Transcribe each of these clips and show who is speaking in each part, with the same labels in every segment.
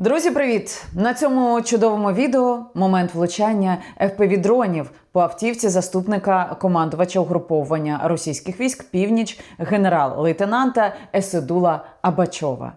Speaker 1: Друзі, привіт! На цьому чудовому відео момент влучання FPV-дронів по автівці заступника командувача угруповування російських військ Північ генерал-лейтенанта Есидула Абачова.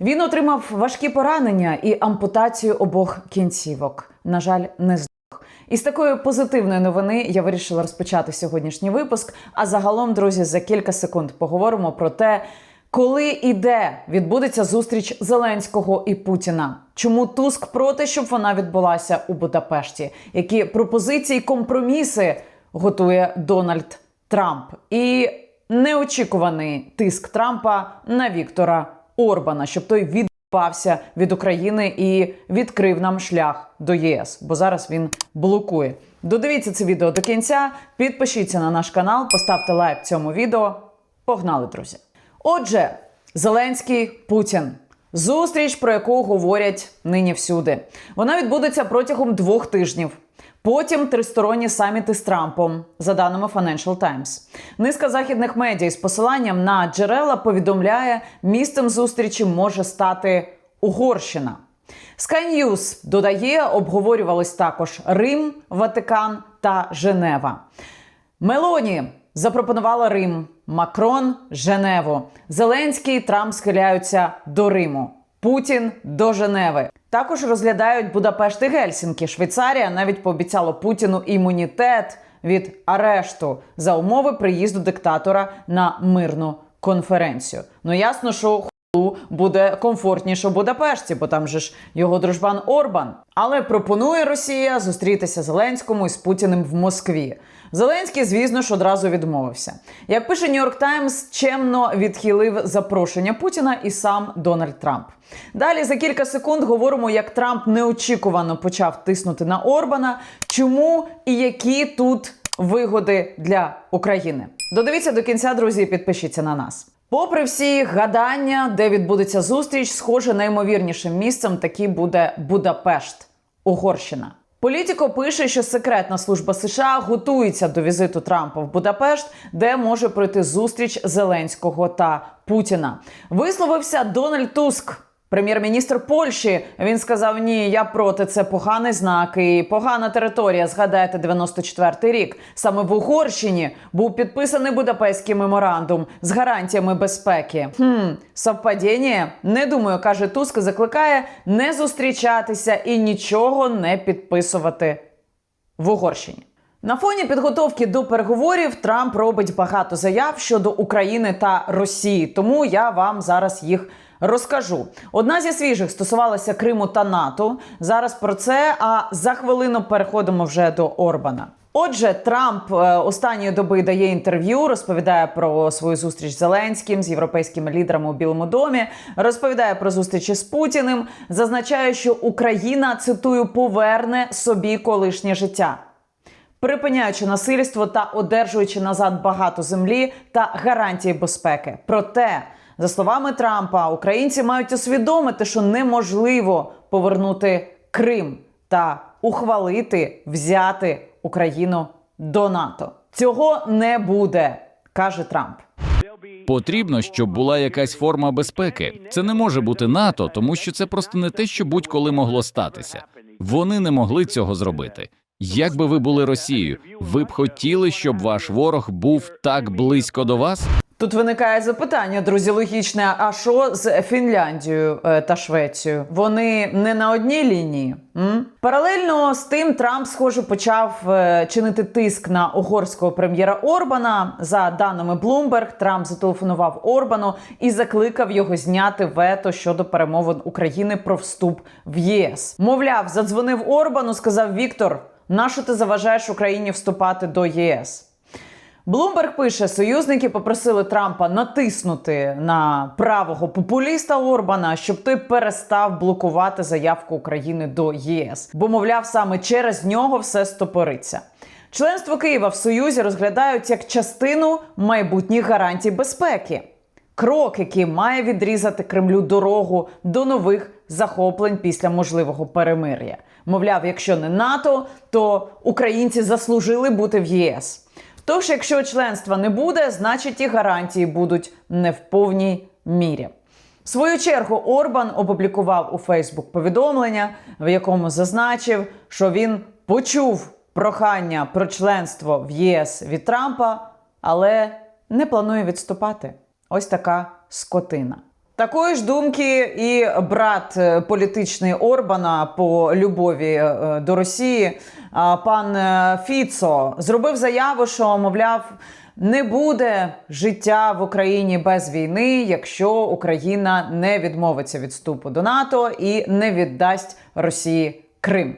Speaker 1: Він отримав важкі поранення і ампутацію обох кінцівок. На жаль, не здох. І з такої позитивної новини я вирішила розпочати сьогоднішній випуск. А загалом, друзі, за кілька секунд поговоримо про те, коли і де відбудеться зустріч Зеленського і Путіна. Чому Туск проти, щоб вона відбулася у Будапешті? Які пропозиції, компроміси готує Дональд Трамп? І неочікуваний тиск Трампа на Віктора Орбана, щоб той відбався від України і відкрив нам шлях до ЄС, бо зараз він блокує. Додивіться це відео до кінця, підпишіться на наш канал, поставте лайк цьому відео. Погнали, друзі! Отже, Зеленський Путін. Зустріч, про яку говорять нині всюди. Вона відбудеться протягом двох тижнів. Потім тристоронні саміти з Трампом, за даними Financial Times. Низка західних медіа з посиланням на джерела повідомляє, місцем зустрічі може стати Угорщина. Sky News додає, обговорювались також Рим, Ватикан та Женева. Мелоні запропонувала Рим, Макрон Женеву. Зеленський і Трамп схиляються до Риму. Путін до Женеви. Також розглядають Будапешт і Гельсінкі. Швейцарія навіть пообіцяла Путіну імунітет від арешту за умови приїзду диктатора на мирну конференцію. Ну ясно, що хулу буде комфортніше в Будапешті, бо там же ж його дружбан Орбан. Але пропонує Росія зустрітися Зеленському із Путіним в Москві. Зеленський, звісно ж, одразу відмовився. Як пише Нью-Йорк Таймс, чемно відхилив запрошення Путіна і сам Дональд Трамп. Далі за кілька секунд говоримо, як Трамп неочікувано почав тиснути на Орбана, чому і які тут вигоди для України. Додивіться до кінця, друзі, і підпишіться на нас. Попри всі гадання, де відбудеться зустріч, схоже, наймовірнішим місцем таки буде Будапешт, Угорщина. Політіко пише, що секретна служба США готується до візиту Трампа в Будапешт, де може пройти зустріч Зеленського та Путіна. Висловився Дональд Туск. Прем'єр-міністр Польщі він сказав: Ні, я проти це поганий знак і погана територія. Згадайте 94-й рік. Саме в Угорщині був підписаний Будапештський меморандум з гарантіями безпеки. Хм, совпадіння? Не думаю, каже Туск. Закликає не зустрічатися і нічого не підписувати в Угорщині. На фоні підготовки до переговорів Трамп робить багато заяв щодо України та Росії, тому я вам зараз їх розкажу. Одна зі свіжих стосувалася Криму та НАТО. Зараз про це. А за хвилину переходимо вже до Орбана. Отже, Трамп е, останньої доби дає інтерв'ю, розповідає про свою зустріч з Зеленським з європейськими лідерами у Білому домі, розповідає про зустрічі з Путіним, зазначає, що Україна цитую поверне собі колишнє життя припиняючи насильство та одержуючи назад багато землі та гарантії безпеки. Проте, за словами Трампа, українці мають усвідомити, що неможливо повернути Крим та ухвалити взяти Україну до НАТО. Цього не буде, каже Трамп.
Speaker 2: Потрібно, щоб була якась форма безпеки. Це не може бути НАТО, тому що це просто не те, що будь-коли могло статися. Вони не могли цього зробити. Як би ви були Росією, ви б хотіли, щоб ваш ворог був так близько до вас?
Speaker 1: Тут виникає запитання, друзі, логічне. А що з Фінляндією е, та Швецією? Вони не на одній лінії. М? Паралельно з тим Трамп, схоже, почав е, чинити тиск на угорського прем'єра Орбана. За даними Bloomberg, Трамп зателефонував Орбану і закликав його зняти вето щодо перемовин України про вступ в ЄС. Мовляв, задзвонив Орбану, сказав Віктор. Нащо ти заважаєш Україні вступати до ЄС? Блумберг пише, союзники попросили Трампа натиснути на правого популіста Орбана, щоб той перестав блокувати заявку України до ЄС, бо мовляв, саме через нього все стопориться. Членство Києва в Союзі розглядають як частину майбутніх гарантій безпеки. Крок, який має відрізати Кремлю дорогу до нових захоплень після можливого перемир'я. Мовляв, якщо не НАТО, то українці заслужили бути в ЄС. Тож, якщо членства не буде, значить і гарантії будуть не в повній мірі. В свою чергу Орбан опублікував у Фейсбук повідомлення, в якому зазначив, що він почув прохання про членство в ЄС від Трампа, але не планує відступати. Ось така скотина. Такої ж думки і брат е, політичний Орбана по любові е, до Росії, пан е, Фіцо, зробив заяву, що мовляв. Не буде життя в Україні без війни, якщо Україна не відмовиться від вступу до НАТО і не віддасть Росії Крим.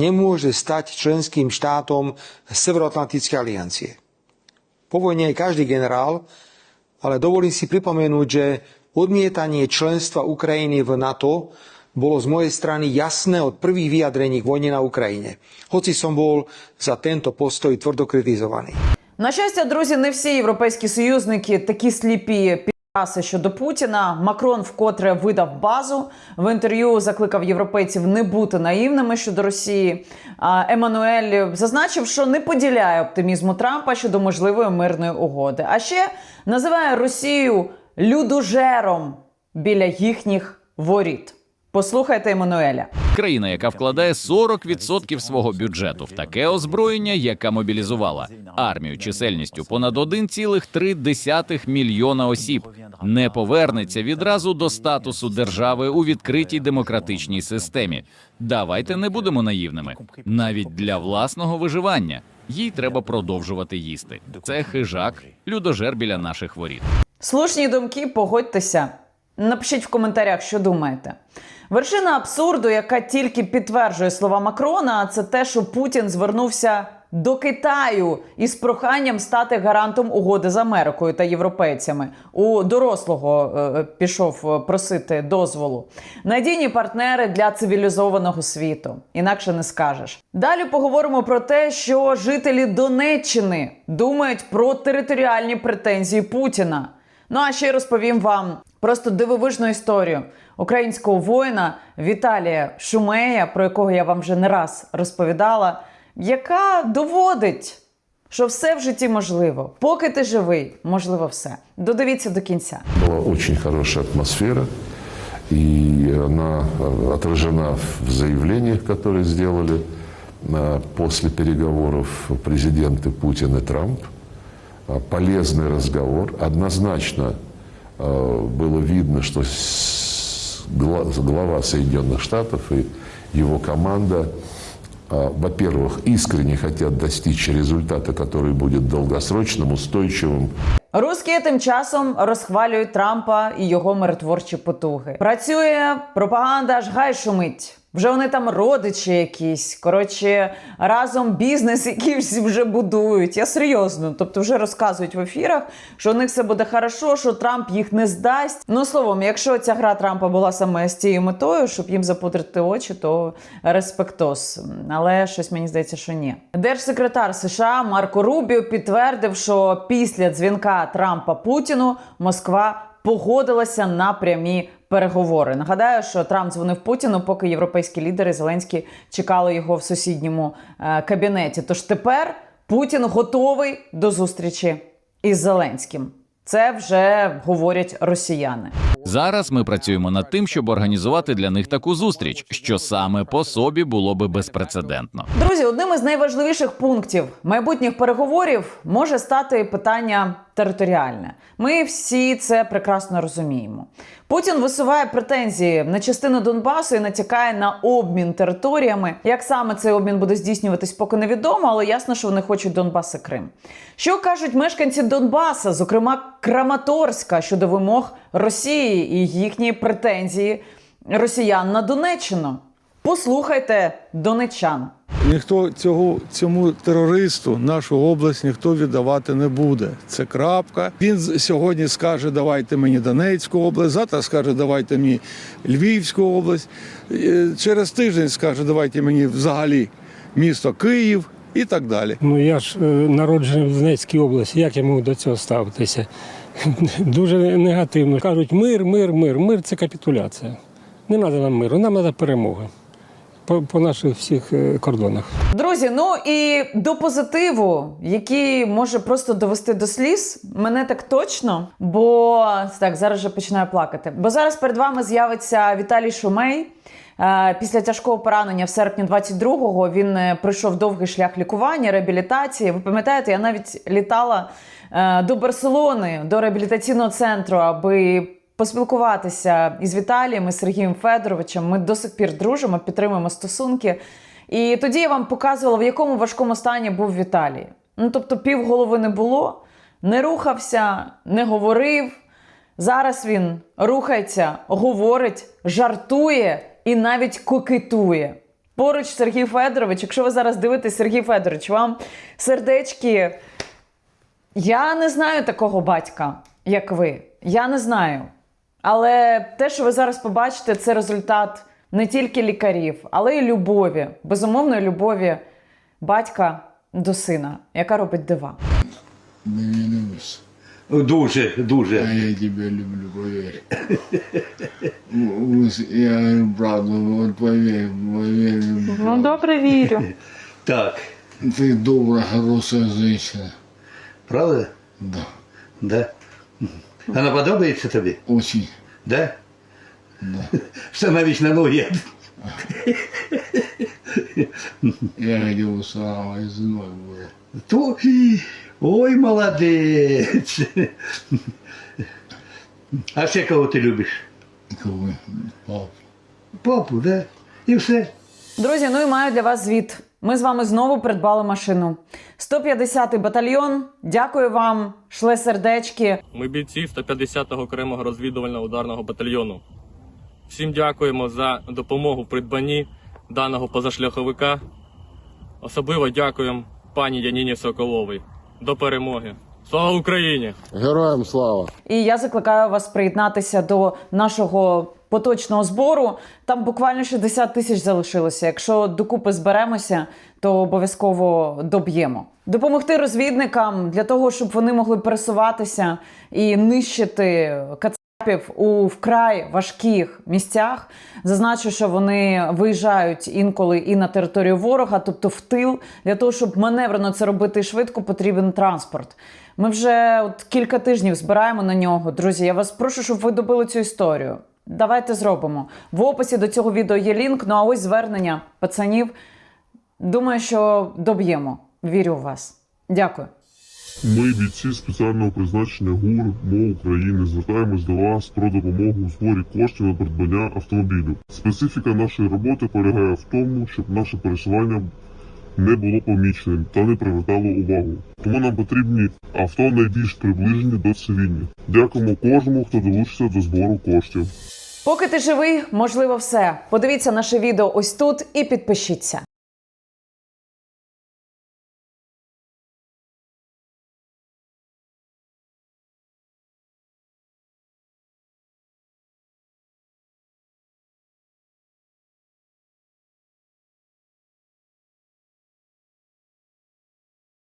Speaker 3: nemôže stať členským štátom Severoatlantickej aliancie. Po vojne je každý generál, ale dovolím si pripomenúť, že odmietanie členstva Ukrajiny v NATO bolo z mojej strany jasné od prvých vyjadrení k vojne na Ukrajine. Hoci som bol za tento postoj tvrdo kritizovaný.
Speaker 1: На щастя, друзі, не всі європейські союзники такі сліпі підраси щодо Путіна. Макрон вкотре видав базу в інтерв'ю. Закликав європейців не бути наївними щодо Росії. А Еммануель зазначив, що не поділяє оптимізму Трампа щодо можливої мирної угоди. А ще називає Росію людожером біля їхніх воріт. Послухайте Еммануеля.
Speaker 2: Країна, яка вкладає 40% свого бюджету в таке озброєння, яка мобілізувала армію чисельністю понад 1,3 мільйона осіб, не повернеться відразу до статусу держави у відкритій демократичній системі. Давайте не будемо наївними. Навіть для власного виживання їй треба продовжувати їсти. Це хижак, людожер біля наших воріт.
Speaker 1: Слушні думки, погодьтеся. Напишіть в коментарях, що думаєте. Вершина абсурду, яка тільки підтверджує слова Макрона, це те, що Путін звернувся до Китаю із проханням стати гарантом угоди з Америкою та європейцями. У дорослого е, пішов е, просити дозволу. Надійні партнери для цивілізованого світу. Інакше не скажеш. Далі поговоримо про те, що жителі Донеччини думають про територіальні претензії Путіна. Ну а ще розповім вам просто дивовижну історію українського воїна Віталія Шумея, про якого я вам вже не раз розповідала, яка доводить, що все в житті можливо. Поки ти живий, можливо все. Додивіться до кінця.
Speaker 4: Была очень хорошая атмосфера, и она э, отражена в заявлениях, которые сделали э, после переговоров президенты Путин и Трамп. Э, Полезный разговор. Однозначно э, было видно, что с- гла- глава Соединенных Штатов и его команда, э, во-первых, искренне хотят достичь результата, который будет долгосрочным, устойчивым,
Speaker 1: Русські тим часом розхвалюють Трампа і його миротворчі потуги. Працює пропаганда, аж гай шумить. Вже вони там родичі якісь. Коротше, разом бізнес якийсь вже будують. Я серйозно. Тобто, вже розказують в ефірах, що у них все буде хорошо, що Трамп їх не здасть. Ну словом, якщо ця гра Трампа була саме з цією метою, щоб їм запудрити очі, то респектос. Але щось мені здається, що ні. Держсекретар США Марко Рубіо підтвердив, що після дзвінка Трампа Путіну Москва погодилася на прямі переговори. Нагадаю, що Трамп дзвонив Путіну, поки європейські лідери Зеленський чекали його в сусідньому е, кабінеті. Тож тепер Путін готовий до зустрічі із Зеленським. Це вже говорять росіяни.
Speaker 2: Зараз ми працюємо над тим, щоб організувати для них таку зустріч, що саме по собі було би безпрецедентно.
Speaker 1: Друзі, одним із найважливіших пунктів майбутніх переговорів може стати питання територіальне. Ми всі це прекрасно розуміємо. Путін висуває претензії на частину Донбасу і натякає на обмін територіями. Як саме цей обмін буде здійснюватись, поки невідомо, але ясно, що вони хочуть Донбас і Крим. Що кажуть мешканці Донбаса, зокрема Краматорська, щодо вимог Росії і їхні претензії росіян на Донеччину? Послухайте донеччан.
Speaker 5: Ніхто цього цьому терористу нашу область ніхто віддавати не буде. Це крапка. Він сьогодні скаже, давайте мені Донецьку область, завтра скаже, давайте мені Львівську область. Е, Через тиждень скаже, давайте мені взагалі місто Київ і так далі.
Speaker 6: Ну я ж е, народжений в Донецькій області. Як я можу до цього ставитися? Дуже негативно. Кажуть, мир, мир, мир. Мир це капітуляція. Не треба нам миру, нам треба перемога по, по наших всіх е, кордонах.
Speaker 1: Друзі, ну і до позитиву, який може просто довести до сліз, мене так точно. Бо так, зараз вже починаю плакати. Бо зараз перед вами з'явиться Віталій Шумей. Е, Після тяжкого поранення в серпні 22-го він е, пройшов довгий шлях лікування, реабілітації. Ви пам'ятаєте, я навіть літала до Барселони, до реабілітаційного центру, аби поспілкуватися із Віталієм і Сергієм Федоровичем. Ми до сих пір дружимо, підтримуємо стосунки. І тоді я вам показувала, в якому важкому стані був Віталій. Ну тобто, півголови не було, не рухався, не говорив. Зараз він рухається, говорить, жартує і навіть кокетує. Поруч Сергій Федорович, якщо ви зараз дивитесь, Сергій Федорович, вам сердечки. Я не знаю такого батька, як ви. Я не знаю. Але те, що ви зараз побачите, це результат не тільки лікарів, але й любові, безумовної любові батька до сина, яка робить дива.
Speaker 7: Мене любиш.
Speaker 8: Дуже,
Speaker 7: А
Speaker 8: дуже.
Speaker 7: я тебя люблю, поверь. Ус- Я говорю правду, вот поверь, поверь.
Speaker 9: Ну, добре вірю.
Speaker 8: Так.
Speaker 7: Ты добрая, хорошая женщина.
Speaker 8: Правда?
Speaker 7: Да,
Speaker 8: Да. Вона подобається тобі?
Speaker 7: очень.
Speaker 8: Да?
Speaker 7: Да.
Speaker 8: Все навіть на ноги.
Speaker 7: Я хотел с мамой женой была.
Speaker 8: То... Ой, молодець. А ще кого ти любиш?
Speaker 7: Кого? Папа.
Speaker 8: Папу, да? І все.
Speaker 1: Друзі, ну і маю для вас звіт. Ми з вами знову придбали машину. 150-й батальйон. Дякую вам, шле сердечки.
Speaker 10: Ми бійці 150-го окремого розвідувального ударного батальйону. Всім дякуємо за допомогу в придбанні даного позашляховика. Особливо дякуємо пані Яніні Соколовій. До перемоги. Слава Україні!
Speaker 7: Героям слава!
Speaker 1: І я закликаю вас приєднатися до нашого поточного збору. Там буквально 60 тисяч залишилося. Якщо докупи зберемося, то обов'язково доб'ємо. Допомогти розвідникам для того, щоб вони могли пересуватися і нищити кацапів у вкрай важких місцях. Зазначу, що вони виїжджають інколи і на територію ворога, тобто в тил. Для того, щоб маневрено це робити швидко, потрібен транспорт. Ми вже от кілька тижнів збираємо на нього. Друзі, я вас прошу, щоб ви добили цю історію. Давайте зробимо. В описі до цього відео є лінк. Ну а ось звернення пацанів. Думаю, що доб'ємо. Вірю в вас. Дякую.
Speaker 11: Ми, бійці спеціального призначення ГУР МО України, звертаємось до вас про допомогу у зборі коштів на придбання автомобілю. Специфіка нашої роботи полягає в тому, щоб наше пересування не було поміченим та не привертало увагу. Тому нам потрібні авто найбільш приближені до цивільних. Дякуємо кожному, хто долучиться до збору коштів.
Speaker 1: Поки ти живий, можливо, все. Подивіться наше відео ось тут і підпишіться.